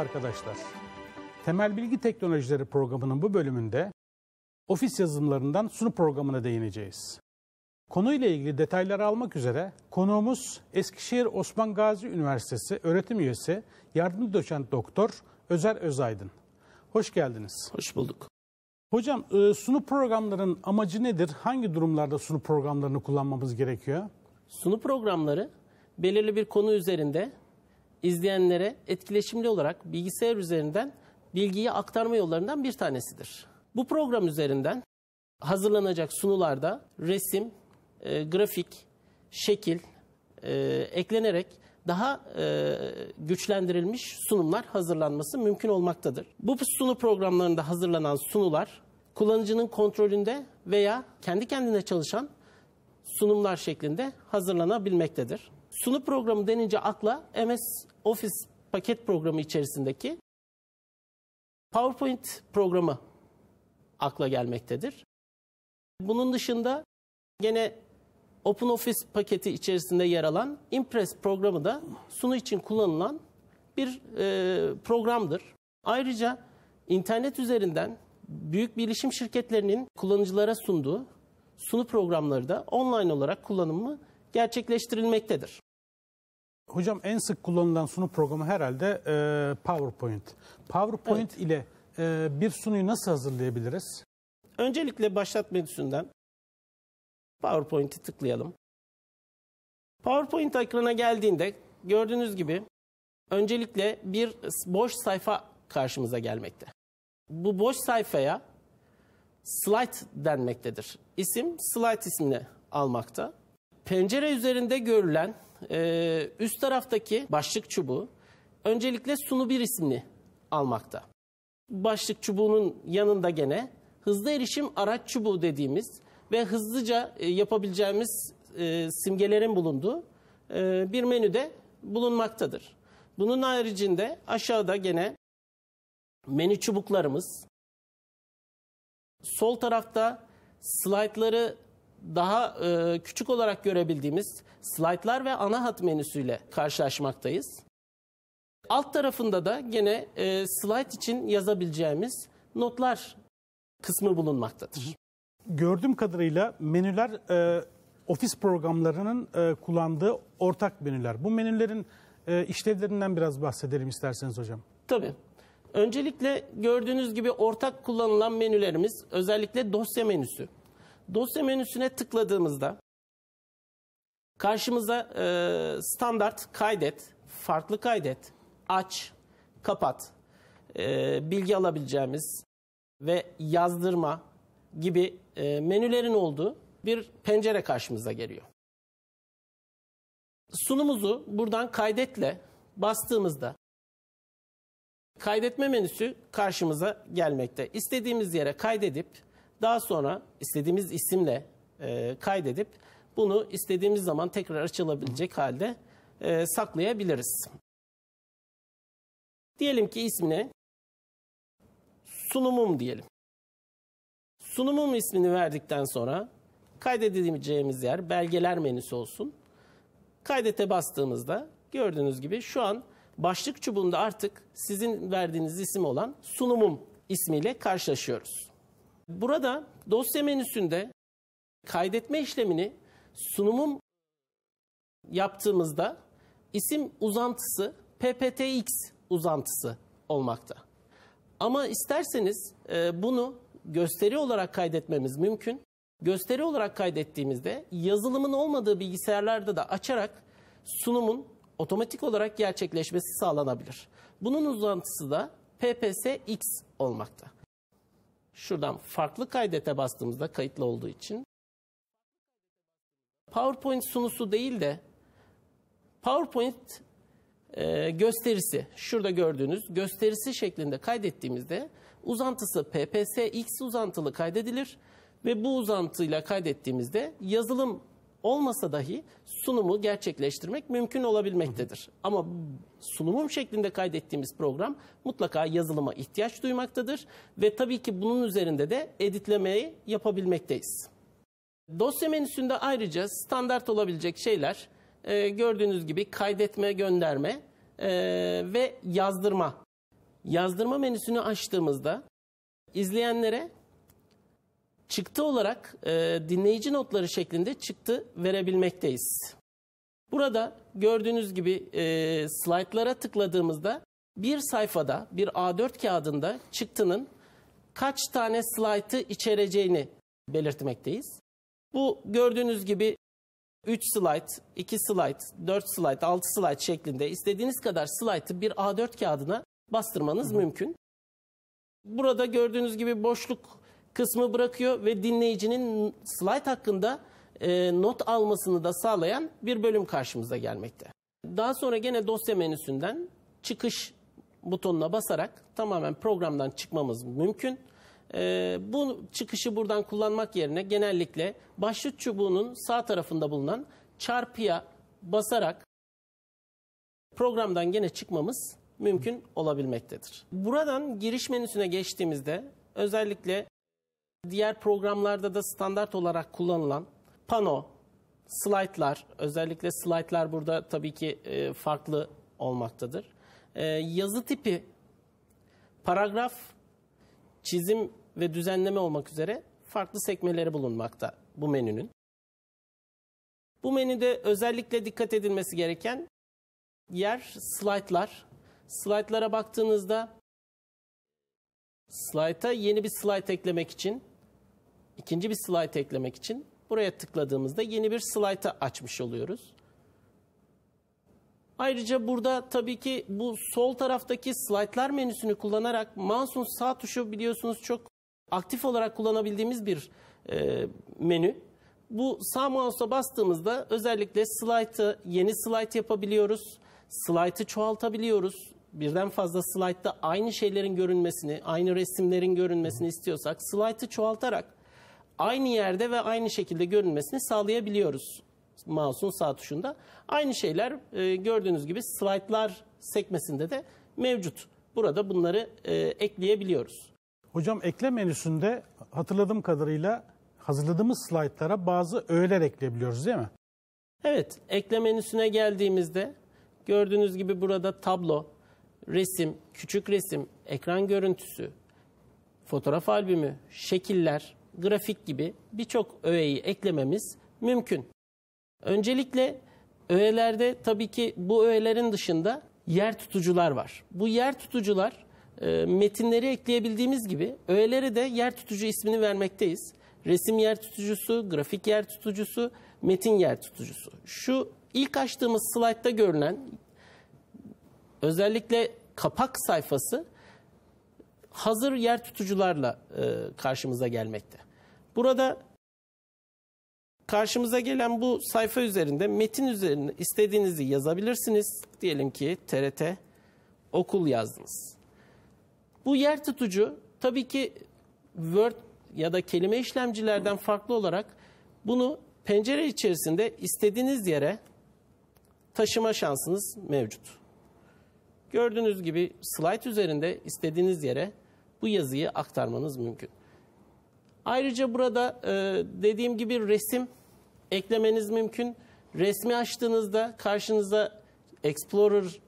Arkadaşlar. Temel Bilgi Teknolojileri programının bu bölümünde ofis yazılımlarından sunu programına değineceğiz. Konuyla ilgili detayları almak üzere konuğumuz Eskişehir Osman Gazi Üniversitesi öğretim üyesi yardımcı doçent doktor Özer Özaydın. Hoş geldiniz. Hoş bulduk. Hocam e, sunu programların amacı nedir? Hangi durumlarda sunu programlarını kullanmamız gerekiyor? Sunu programları belirli bir konu üzerinde izleyenlere etkileşimli olarak bilgisayar üzerinden bilgiyi aktarma yollarından bir tanesidir. Bu program üzerinden hazırlanacak sunularda resim, e, grafik, şekil e, eklenerek daha e, güçlendirilmiş sunumlar hazırlanması mümkün olmaktadır. Bu sunu programlarında hazırlanan sunular kullanıcının kontrolünde veya kendi kendine çalışan sunumlar şeklinde hazırlanabilmektedir. Sunu programı denince akla MS Office paket programı içerisindeki PowerPoint programı akla gelmektedir. Bunun dışında gene OpenOffice paketi içerisinde yer alan Impress programı da sunu için kullanılan bir e, programdır. Ayrıca internet üzerinden büyük bilişim şirketlerinin kullanıcılara sunduğu sunu programları da online olarak kullanımı gerçekleştirilmektedir. Hocam en sık kullanılan sunu programı herhalde e, PowerPoint. PowerPoint ile e, bir sunuyu nasıl hazırlayabiliriz? Öncelikle başlat menüsünden PowerPoint'i tıklayalım. PowerPoint ekrana geldiğinde gördüğünüz gibi öncelikle bir boş sayfa karşımıza gelmekte. Bu boş sayfaya slide denmektedir. İsim slide ismini almakta. Pencere üzerinde görülen e, üst taraftaki başlık çubuğu öncelikle sunu bir ismini almakta. Başlık çubuğunun yanında gene hızlı erişim araç çubuğu dediğimiz ve hızlıca e, yapabileceğimiz e, simgelerin bulunduğu e, bir menüde bulunmaktadır. Bunun haricinde aşağıda gene menü çubuklarımız, sol tarafta slaytları daha e, küçük olarak görebildiğimiz slaytlar ve ana hat menüsüyle karşılaşmaktayız. Alt tarafında da gene e, slide için yazabileceğimiz notlar kısmı bulunmaktadır. Gördüğüm kadarıyla menüler e, ofis programlarının e, kullandığı ortak menüler. Bu menülerin e, işlevlerinden biraz bahsedelim isterseniz hocam. Tabii. Öncelikle gördüğünüz gibi ortak kullanılan menülerimiz özellikle dosya menüsü. Dosya menüsüne tıkladığımızda karşımıza e, standart kaydet, farklı kaydet, aç, kapat, e, bilgi alabileceğimiz ve yazdırma gibi e, menülerin olduğu bir pencere karşımıza geliyor. Sunumuzu buradan kaydetle bastığımızda kaydetme menüsü karşımıza gelmekte. İstediğimiz yere kaydedip daha sonra istediğimiz isimle e, kaydedip bunu istediğimiz zaman tekrar açılabilecek halde e, saklayabiliriz. Diyelim ki ismine sunumum diyelim. Sunumum ismini verdikten sonra kaydedeceğimiz yer belgeler menüsü olsun. Kaydete bastığımızda gördüğünüz gibi şu an başlık çubuğunda artık sizin verdiğiniz isim olan sunumum ismiyle karşılaşıyoruz. Burada dosya menüsünde kaydetme işlemini sunumum yaptığımızda isim uzantısı pptx uzantısı olmakta. Ama isterseniz e, bunu gösteri olarak kaydetmemiz mümkün. Gösteri olarak kaydettiğimizde yazılımın olmadığı bilgisayarlarda da açarak sunumun otomatik olarak gerçekleşmesi sağlanabilir. Bunun uzantısı da PPSX olmakta. Şuradan farklı kaydete bastığımızda kayıtlı olduğu için. PowerPoint sunusu değil de PowerPoint e, gösterisi. Şurada gördüğünüz gösterisi şeklinde kaydettiğimizde uzantısı PPSX uzantılı kaydedilir ve bu uzantıyla kaydettiğimizde yazılım olmasa dahi sunumu gerçekleştirmek mümkün olabilmektedir. Ama sunumum şeklinde kaydettiğimiz program mutlaka yazılıma ihtiyaç duymaktadır ve tabii ki bunun üzerinde de editlemeyi yapabilmekteyiz. Dosya menüsünde ayrıca standart olabilecek şeyler e, gördüğünüz gibi kaydetme, gönderme e, ve yazdırma Yazdırma menüsünü açtığımızda izleyenlere çıktı olarak e, dinleyici notları şeklinde çıktı verebilmekteyiz. Burada gördüğünüz gibi e, slaytlara tıkladığımızda bir sayfada bir A4 kağıdında çıktının kaç tane slaytı içereceğini belirtmekteyiz. Bu gördüğünüz gibi 3 slide, 2 slide, 4 slide, 6 slide şeklinde istediğiniz kadar slaytı bir A4 kağıdına bastırmanız Hı. mümkün. Burada gördüğünüz gibi boşluk kısmı bırakıyor ve dinleyicinin slide hakkında e, not almasını da sağlayan bir bölüm karşımıza gelmekte. Daha sonra gene dosya menüsünden çıkış butonuna basarak tamamen programdan çıkmamız mümkün. E, bu çıkışı buradan kullanmak yerine genellikle başlık çubuğunun sağ tarafında bulunan çarpıya basarak programdan gene çıkmamız mümkün olabilmektedir. Buradan giriş menüsüne geçtiğimizde özellikle diğer programlarda da standart olarak kullanılan pano, slaytlar, özellikle slaytlar burada tabii ki e, farklı olmaktadır. E, yazı tipi, paragraf, çizim ve düzenleme olmak üzere farklı sekmeleri bulunmakta bu menünün. Bu menüde özellikle dikkat edilmesi gereken yer slaytlar. Slaytlara baktığınızda slayta yeni bir slide eklemek için, ikinci bir slide eklemek için buraya tıkladığımızda yeni bir slaytı açmış oluyoruz. Ayrıca burada tabii ki bu sol taraftaki slaytlar menüsünü kullanarak mouse'un sağ tuşu biliyorsunuz çok aktif olarak kullanabildiğimiz bir e, menü. Bu sağ mouse'a bastığımızda özellikle slide'ı yeni slide yapabiliyoruz. Slide'ı çoğaltabiliyoruz. Birden fazla slide'da aynı şeylerin görünmesini, aynı resimlerin görünmesini istiyorsak slide'ı çoğaltarak aynı yerde ve aynı şekilde görünmesini sağlayabiliyoruz mouse'un sağ tuşunda. Aynı şeyler e, gördüğünüz gibi slaytlar sekmesinde de mevcut. Burada bunları e, ekleyebiliyoruz. Hocam ekle menüsünde hatırladığım kadarıyla hazırladığımız slaytlara bazı öğeler ekleyebiliyoruz değil mi? Evet, ekle menüsüne geldiğimizde gördüğünüz gibi burada tablo, resim, küçük resim, ekran görüntüsü, fotoğraf albümü, şekiller, grafik gibi birçok öğeyi eklememiz mümkün. Öncelikle öğelerde tabii ki bu öğelerin dışında yer tutucular var. Bu yer tutucular e, metinleri ekleyebildiğimiz gibi öğelere de yer tutucu ismini vermekteyiz. Resim yer tutucusu, grafik yer tutucusu, metin yer tutucusu. Şu ilk açtığımız slaytta görünen özellikle kapak sayfası hazır yer tutucularla e, karşımıza gelmekte. Burada karşımıza gelen bu sayfa üzerinde metin üzerine istediğinizi yazabilirsiniz. Diyelim ki TRT okul yazdınız. Bu yer tutucu tabii ki Word ya da kelime işlemcilerden farklı olarak bunu pencere içerisinde istediğiniz yere taşıma şansınız mevcut. Gördüğünüz gibi slide üzerinde istediğiniz yere bu yazıyı aktarmanız mümkün. Ayrıca burada e, dediğim gibi resim eklemeniz mümkün. Resmi açtığınızda karşınıza Explorer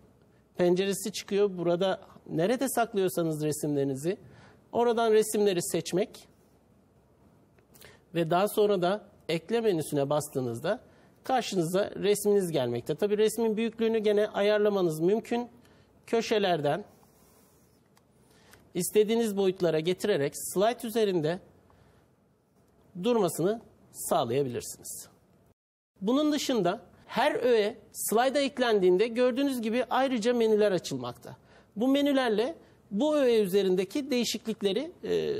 penceresi çıkıyor. Burada nerede saklıyorsanız resimlerinizi oradan resimleri seçmek ve daha sonra da ekle menüsüne bastığınızda karşınıza resminiz gelmekte. Tabi resmin büyüklüğünü gene ayarlamanız mümkün. Köşelerden istediğiniz boyutlara getirerek slide üzerinde durmasını sağlayabilirsiniz. Bunun dışında her öğe slayda eklendiğinde gördüğünüz gibi ayrıca menüler açılmakta. Bu menülerle bu öğe üzerindeki değişiklikleri e,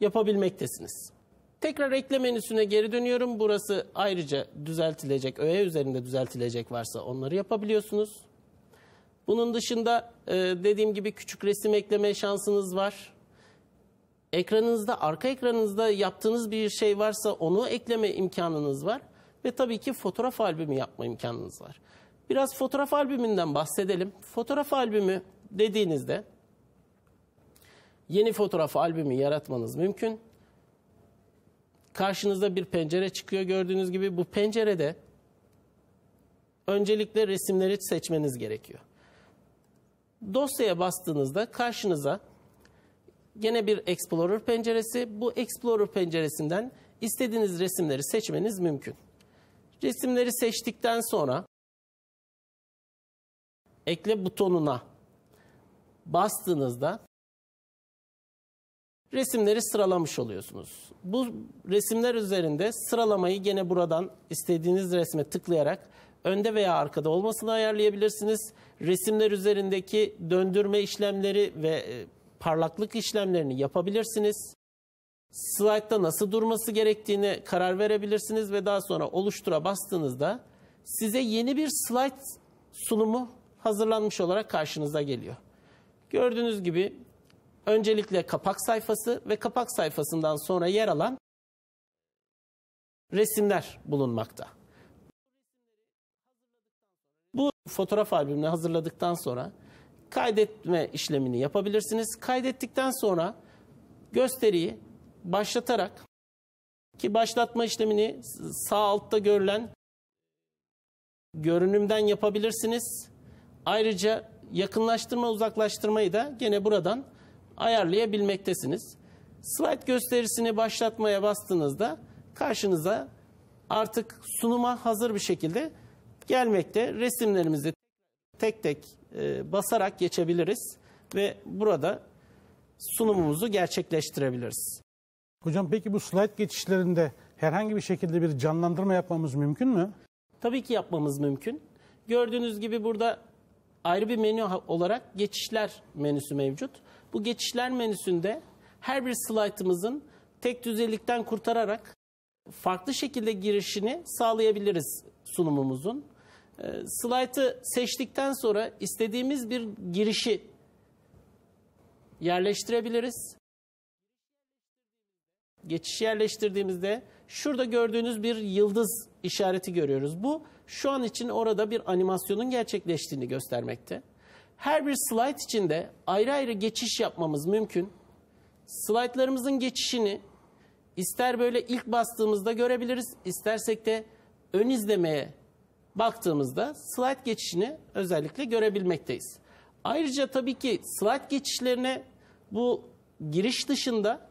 yapabilmektesiniz. Tekrar ekle menüsüne geri dönüyorum. Burası ayrıca düzeltilecek, öğe üzerinde düzeltilecek varsa onları yapabiliyorsunuz. Bunun dışında e, dediğim gibi küçük resim ekleme şansınız var. Ekranınızda, arka ekranınızda yaptığınız bir şey varsa onu ekleme imkanınız var. Ve tabii ki fotoğraf albümü yapma imkanınız var. Biraz fotoğraf albümünden bahsedelim. Fotoğraf albümü dediğinizde yeni fotoğraf albümü yaratmanız mümkün. Karşınızda bir pencere çıkıyor gördüğünüz gibi. Bu pencerede öncelikle resimleri seçmeniz gerekiyor. Dosyaya bastığınızda karşınıza gene bir Explorer penceresi. Bu Explorer penceresinden istediğiniz resimleri seçmeniz mümkün. Resimleri seçtikten sonra ekle butonuna bastığınızda resimleri sıralamış oluyorsunuz. Bu resimler üzerinde sıralamayı gene buradan istediğiniz resme tıklayarak önde veya arkada olmasını ayarlayabilirsiniz. Resimler üzerindeki döndürme işlemleri ve e, parlaklık işlemlerini yapabilirsiniz. Slide'da nasıl durması gerektiğini karar verebilirsiniz ve daha sonra oluştura bastığınızda size yeni bir slide sunumu hazırlanmış olarak karşınıza geliyor. Gördüğünüz gibi öncelikle kapak sayfası ve kapak sayfasından sonra yer alan resimler bulunmakta. Bu fotoğraf albümünü hazırladıktan sonra kaydetme işlemini yapabilirsiniz. Kaydettikten sonra gösteriyi başlatarak ki başlatma işlemini sağ altta görülen görünümden yapabilirsiniz. Ayrıca yakınlaştırma uzaklaştırmayı da gene buradan ayarlayabilmektesiniz. Slide gösterisini başlatmaya bastığınızda karşınıza artık sunuma hazır bir şekilde gelmekte. Resimlerimizi tek tek e, basarak geçebiliriz ve burada sunumumuzu gerçekleştirebiliriz. Hocam peki bu slide geçişlerinde herhangi bir şekilde bir canlandırma yapmamız mümkün mü? Tabii ki yapmamız mümkün. Gördüğünüz gibi burada ayrı bir menü olarak geçişler menüsü mevcut. Bu geçişler menüsünde her bir slaytımızın tek düzeylikten kurtararak farklı şekilde girişini sağlayabiliriz sunumumuzun. E, slaytı seçtikten sonra istediğimiz bir girişi yerleştirebiliriz. Geçiş yerleştirdiğimizde şurada gördüğünüz bir yıldız işareti görüyoruz. Bu şu an için orada bir animasyonun gerçekleştiğini göstermekte. Her bir slide içinde ayrı ayrı geçiş yapmamız mümkün. Slaytlarımızın geçişini ister böyle ilk bastığımızda görebiliriz, istersek de ön izlemeye baktığımızda slide geçişini özellikle görebilmekteyiz. Ayrıca tabii ki slide geçişlerine bu giriş dışında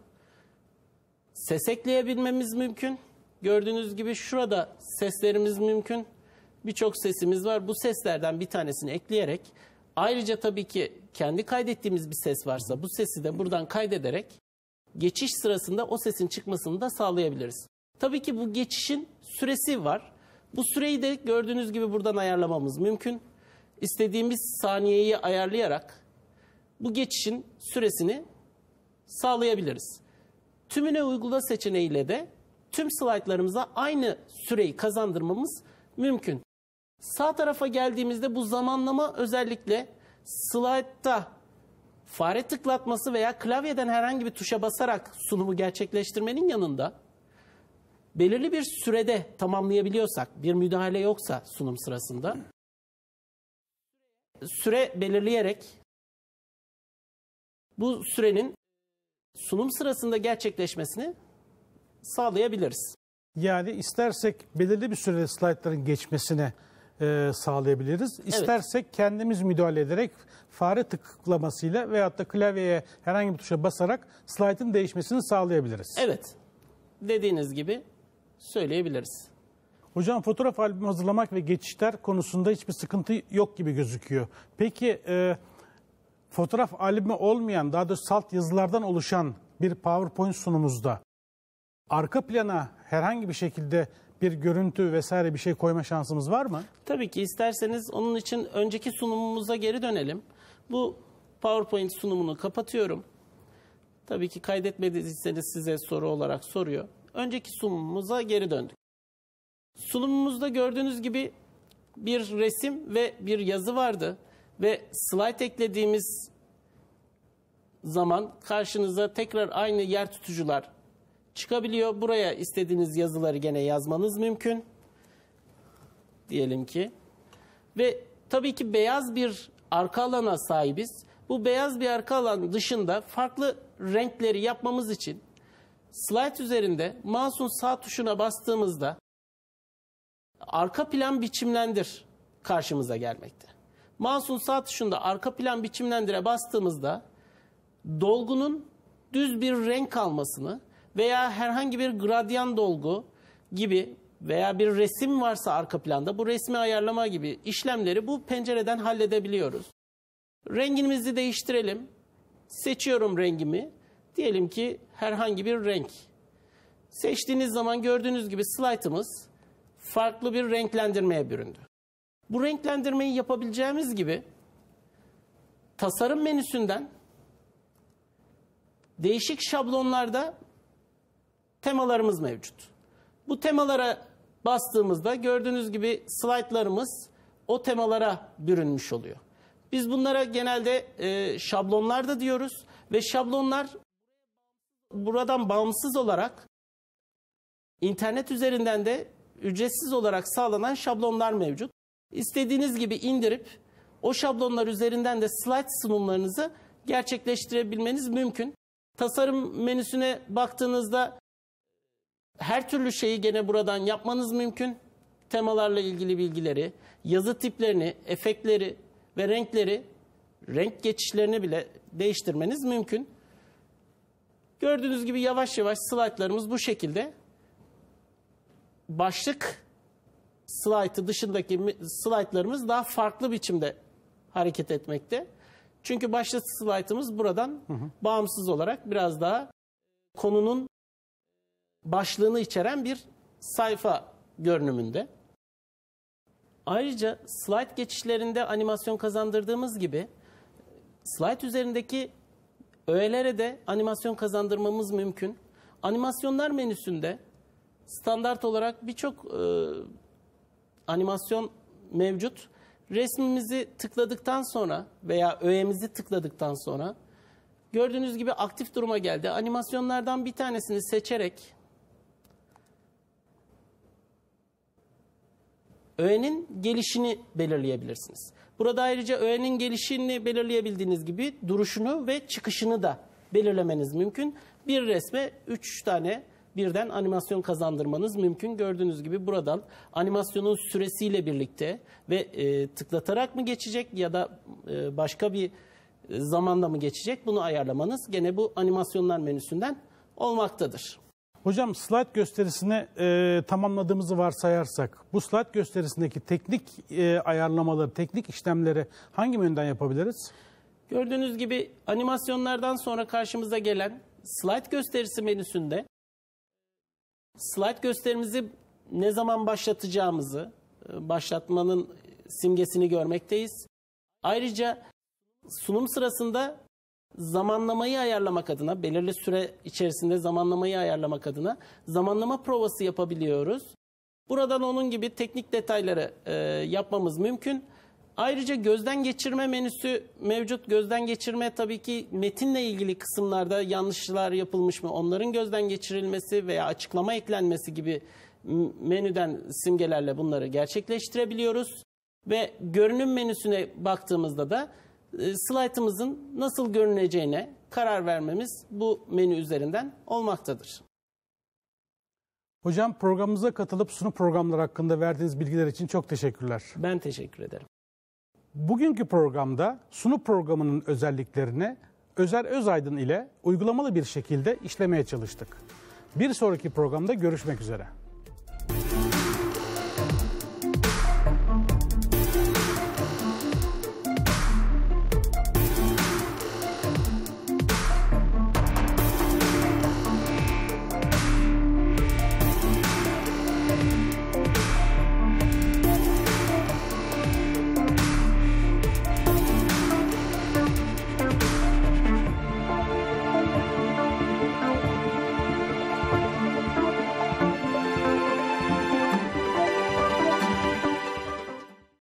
ses ekleyebilmemiz mümkün. Gördüğünüz gibi şurada seslerimiz mümkün. Birçok sesimiz var. Bu seslerden bir tanesini ekleyerek ayrıca tabii ki kendi kaydettiğimiz bir ses varsa bu sesi de buradan kaydederek geçiş sırasında o sesin çıkmasını da sağlayabiliriz. Tabii ki bu geçişin süresi var. Bu süreyi de gördüğünüz gibi buradan ayarlamamız mümkün. İstediğimiz saniyeyi ayarlayarak bu geçişin süresini sağlayabiliriz. Tümüne uygula seçeneğiyle de tüm slaytlarımıza aynı süreyi kazandırmamız mümkün. Sağ tarafa geldiğimizde bu zamanlama özellikle slaytta fare tıklatması veya klavyeden herhangi bir tuşa basarak sunumu gerçekleştirmenin yanında belirli bir sürede tamamlayabiliyorsak, bir müdahale yoksa sunum sırasında süre belirleyerek bu sürenin sunum sırasında gerçekleşmesini sağlayabiliriz. Yani istersek belirli bir sürede slaytların geçmesine e, sağlayabiliriz. İstersek kendimiz müdahale ederek fare tıklamasıyla veyahut da klavyeye herhangi bir tuşa basarak slaytın değişmesini sağlayabiliriz. Evet. Dediğiniz gibi söyleyebiliriz. Hocam fotoğraf albümü hazırlamak ve geçişler konusunda hiçbir sıkıntı yok gibi gözüküyor. Peki e, fotoğraf albümü olmayan daha doğrusu salt yazılardan oluşan bir PowerPoint sunumumuzda arka plana herhangi bir şekilde bir görüntü vesaire bir şey koyma şansımız var mı? Tabii ki isterseniz onun için önceki sunumumuza geri dönelim. Bu PowerPoint sunumunu kapatıyorum. Tabii ki kaydetmediyseniz size soru olarak soruyor. Önceki sunumumuza geri döndük. Sunumumuzda gördüğünüz gibi bir resim ve bir yazı vardı ve slide eklediğimiz zaman karşınıza tekrar aynı yer tutucular çıkabiliyor. Buraya istediğiniz yazıları gene yazmanız mümkün. Diyelim ki. Ve tabii ki beyaz bir arka alana sahibiz. Bu beyaz bir arka alan dışında farklı renkleri yapmamız için slide üzerinde mouse'un sağ tuşuna bastığımızda arka plan biçimlendir karşımıza gelmekte. Mouse'un sağ tuşunda arka plan biçimlendire bastığımızda dolgunun düz bir renk almasını veya herhangi bir gradyan dolgu gibi veya bir resim varsa arka planda bu resmi ayarlama gibi işlemleri bu pencereden halledebiliyoruz. Rengimizi değiştirelim. Seçiyorum rengimi. Diyelim ki herhangi bir renk. Seçtiğiniz zaman gördüğünüz gibi slaytımız farklı bir renklendirmeye büründü. Bu renklendirmeyi yapabileceğimiz gibi tasarım menüsünden değişik şablonlarda temalarımız mevcut. Bu temalara bastığımızda gördüğünüz gibi slaytlarımız o temalara bürünmüş oluyor. Biz bunlara genelde e, şablonlar da diyoruz ve şablonlar buradan bağımsız olarak internet üzerinden de ücretsiz olarak sağlanan şablonlar mevcut. İstediğiniz gibi indirip o şablonlar üzerinden de slide sunumlarınızı gerçekleştirebilmeniz mümkün. Tasarım menüsüne baktığınızda her türlü şeyi gene buradan yapmanız mümkün. Temalarla ilgili bilgileri, yazı tiplerini, efektleri ve renkleri, renk geçişlerini bile değiştirmeniz mümkün. Gördüğünüz gibi yavaş yavaş slaytlarımız bu şekilde. Başlık slaytı dışındaki slaytlarımız daha farklı biçimde hareket etmekte. Çünkü başlık slaytımız buradan hı hı. bağımsız olarak biraz daha konunun başlığını içeren bir sayfa görünümünde. Ayrıca slide geçişlerinde animasyon kazandırdığımız gibi slide üzerindeki öğelere de animasyon kazandırmamız mümkün. Animasyonlar menüsünde standart olarak birçok e, animasyon mevcut. Resmimizi tıkladıktan sonra veya öğemizi tıkladıktan sonra gördüğünüz gibi aktif duruma geldi. Animasyonlardan bir tanesini seçerek öğenin gelişini belirleyebilirsiniz. Burada ayrıca öğenin gelişini belirleyebildiğiniz gibi duruşunu ve çıkışını da belirlemeniz mümkün. Bir resme 3 tane birden animasyon kazandırmanız mümkün. Gördüğünüz gibi buradan animasyonun süresiyle birlikte ve e, tıklatarak mı geçecek ya da e, başka bir zamanda mı geçecek bunu ayarlamanız gene bu animasyonlar menüsünden olmaktadır. Hocam slide gösterisini e, tamamladığımızı varsayarsak bu slide gösterisindeki teknik e, ayarlamaları, teknik işlemleri hangi yönden yapabiliriz? Gördüğünüz gibi animasyonlardan sonra karşımıza gelen slide gösterisi menüsünde slide gösterimizi ne zaman başlatacağımızı, e, başlatmanın simgesini görmekteyiz. Ayrıca sunum sırasında zamanlamayı ayarlamak adına, belirli süre içerisinde zamanlamayı ayarlamak adına zamanlama provası yapabiliyoruz. Buradan onun gibi teknik detayları e, yapmamız mümkün. Ayrıca gözden geçirme menüsü mevcut. Gözden geçirme tabii ki metinle ilgili kısımlarda yanlışlar yapılmış mı onların gözden geçirilmesi veya açıklama eklenmesi gibi menüden simgelerle bunları gerçekleştirebiliyoruz. Ve görünüm menüsüne baktığımızda da e, slaytımızın nasıl görüneceğine karar vermemiz bu menü üzerinden olmaktadır. Hocam programımıza katılıp sunu programları hakkında verdiğiniz bilgiler için çok teşekkürler. Ben teşekkür ederim. Bugünkü programda sunu programının özelliklerini Özer Özaydın ile uygulamalı bir şekilde işlemeye çalıştık. Bir sonraki programda görüşmek üzere.